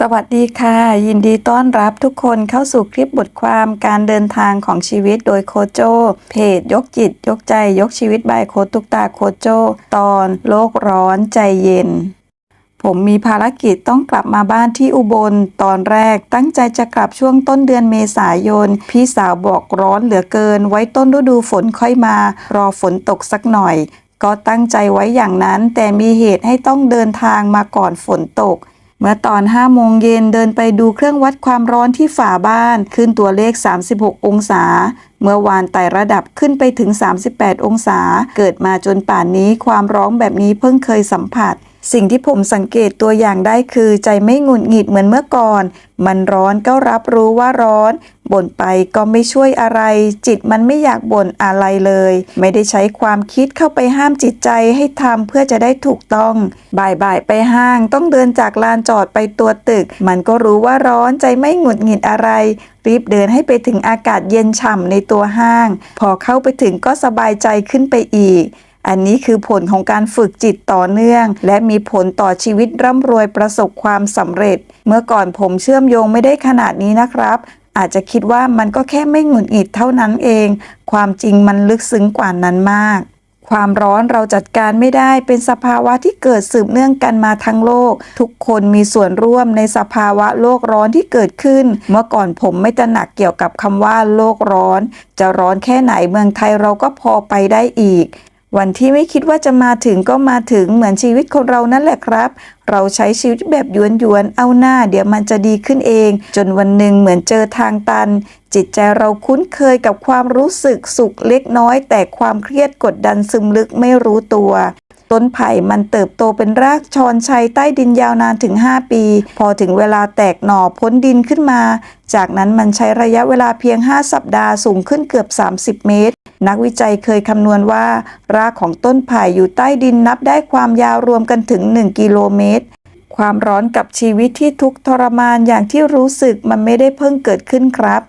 สวัสดีค่ะ ยินดีต้อนรับทุกคนเข้าสู่คลิปบทความการเดินทางของชีวิตโดยโคโจ เพจ ยกจิต ยกใจ ยกชีวิตบายโคตุกตาโคโจ ตอนโลกร้อนใจเย็น ผมมีภารกิจต้องกลับมาบ้านที่อุบล ตอนแรกตั้งใจจะกลับช่วงต้นเดือนเมษายน พี่สาวบอกร้อนเหลือเกิน ไว้ต้นฤดูฝนค่อยมา รอฝนตกสักหน่อย ก็ตั้งใจไว้อย่างนั้น แต่มีเหตุให้ต้องเดินทางมาก่อนฝนตก เมื่อตอน5โมงเย็นเดินไปดูเครื่องวัดความร้อนที่ฝาบ้านขึ้นตัวเลข 36 องศา เมื่อวานไต่ระดับขึ้นไปถึง 38 องศา เกิดมาจนป่านนี้ความร้อนแบบนี้เพิ่งเคยสัมผัส สิ่งที่ผมสังเกตตัวอย่างได้คือใจไม่หงุดหงิดเหมือนเมื่อก่อน มันร้อนก็รับรู้ว่าร้อน บ่นไปก็ไม่ช่วยอะไร จิตมันไม่อยากบ่นอะไรเลย ไม่ได้ใช้ความคิดเข้าไปห้ามจิตใจให้ทำเพื่อจะได้ถูกต้อง บ่ายๆไปห้างต้องเดินจากลานจอดไปตัวตึก มันก็รู้ว่าร้อนใจไม่หงุดหงิดอะไรรีบเดินให้ไปถึงอากาศเย็นฉ่ำในตัวห้าง พอเข้าไปถึงก็สบายใจขึ้นไปอีก อันนี้คือผลของการฝึกจิตต่อเนื่อง และมีผลต่อชีวิตร่ำรวยประสบความสำเร็จ เมื่อก่อนผมเชื่อมโยงไม่ได้ขนาดนี้นะครับ อาจจะคิดว่ามันก็แค่ไม่หงุดหงิดเท่านั้นเอง ความจริงมันลึกซึ้งกว่านั้นมากความร้อนเราจัดการไม่ได้เป็นสภาวะที่เกิดสืบเนื่องกันมาทั้งโลก ทุกคนมีส่วนร่วมในสภาวะโลกร้อนที่เกิดขึ้น เมื่อก่อนผมไม่ตระหนักเกี่ยวกับคำว่าโลกร้อน จะร้อนแค่ไหนเมืองไทยเราก็พอไปได้อีก วันที่ไม่คิดว่าจะมาถึงก็มาถึงเหมือนชีวิตคนเรานั่นแหละครับ เราใช้ชีวิตแบบหยวนๆ เอาหน้า เดี๋ยวมันจะดีขึ้นเอง จนวันหนึ่งเหมือนเจอทางตัน จิตใจเราคุ้นเคยกับความรู้สึกสุขเล็กน้อย แต่ความเครียดกดดันซึมลึกไม่รู้ตัวต้นไผ่มันเติบโตเป็นรากชอนชัยใต้ดินยาวนานถึง 5 ปี พอถึงเวลาแตกหน่อพ้นดินขึ้นมา จากนั้นมันใช้ระยะเวลาเพียง 5 สัปดาห์สูงขึ้นเกือบ 30 เมตร นักวิจัยเคยคำนวณว่า รากของต้นไผ่อยู่ใต้ดินนับได้ความยาวรวมกันถึง 1 กิโลเมตร ความร้อนกับชีวิตที่ทุกทรมานอย่างที่รู้สึกมันไม่ได้เพิ่งเกิดขึ้นครับ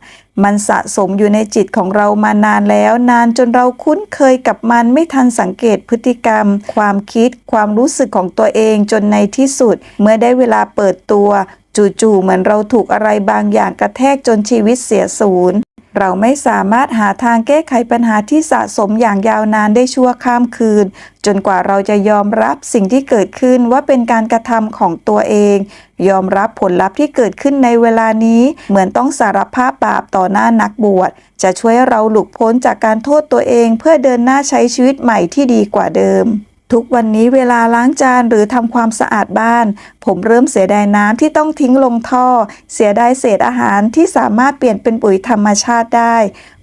มันสะสมอยู่ในจิตของเรามานานแล้ว นานจนเราคุ้นเคยกับมันไม่ทันสังเกตพฤติกรรม ความคิด ความรู้สึกของตัวเองจนในที่สุด เมื่อได้เวลาเปิดตัว จู่ๆเหมือนเราถูกอะไรบางอย่างกระแทกจนชีวิตเสียศูนย์ เราไม่สามารถหาทางแก้ไขปัญหาที่สะสมอย่างยาวนานได้ชั่วข้ามคืน จนกว่าเราจะยอมรับสิ่งที่เกิดขึ้นว่าเป็นการกระทำของตัวเอง ยอมรับผลลัพธ์ที่เกิดขึ้นในเวลานี้ เหมือนต้องสารภาพบาปต่อหน้านักบวชจะช่วยเราหลุดพ้นจากการโทษตัวเอง เพื่อเดินหน้าใช้ชีวิตใหม่ที่ดีกว่าเดิม ทุกวันนี้เวลาล้างจานหรือทำความสะอาดบ้าน ผมเริ่มเสียดายน้ำที่ต้องทิ้งลงท่อ เสียดายเศษอาหารที่สามารถเปลี่ยนเป็นปุ๋ยธรรมชาติได้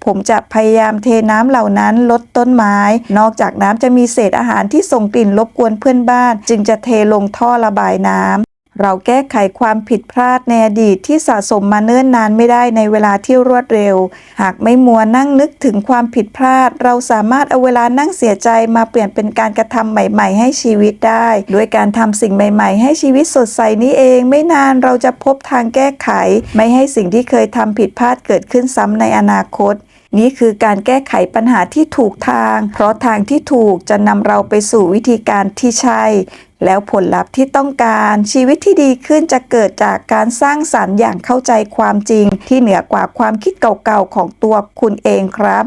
ผมจะพยายามเทน้ำเหล่านั้นลดต้นไม้ นอกจากน้ำจะมีเศษอาหารที่ส่งกลิ่นรบกวนเพื่อนบ้าน จึงจะเทลงท่อระบายน้ำ เราแก้ไขความผิดพลาดในอดีตที่สะสมมาเนิ่นนานไม่ได้ในเวลาที่รวดเร็ว หากไม่มัวนั่งนึกถึงความผิดพลาด เราสามารถเอาเวลานั่งเสียใจมาเปลี่ยนเป็นการกระทำใหม่ ๆ ให้ชีวิตได้ด้วยการทำสิ่งใหม่ ๆ ให้ชีวิตสดใสนี้เอง ไม่นานเราจะพบทางแก้ไข ไม่ให้สิ่งที่เคยทำผิดพลาดเกิดขึ้นซ้ำในอนาคตนี่คือการแก้ไขปัญหาที่ถูกทาง เพราะทางที่ถูกจะนำเราไปสู่วิธีการที่ใช่ แล้วผลลัพธ์ที่ต้องการชีวิตที่ดีขึ้นจะเกิดจากการสร้างสรรค์อย่างเข้าใจความจริง ที่เหนือกว่าความคิดเก่าๆของตัวคุณเองครับ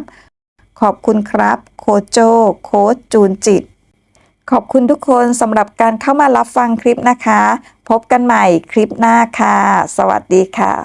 ขอบคุณครับ โคโจ โค้ชจูนจิต ขอบคุณทุกคนสำหรับการเข้ามารับฟังคลิปนะคะ พบกันใหม่คลิปหน้าค่ะ สวัสดีค่ะ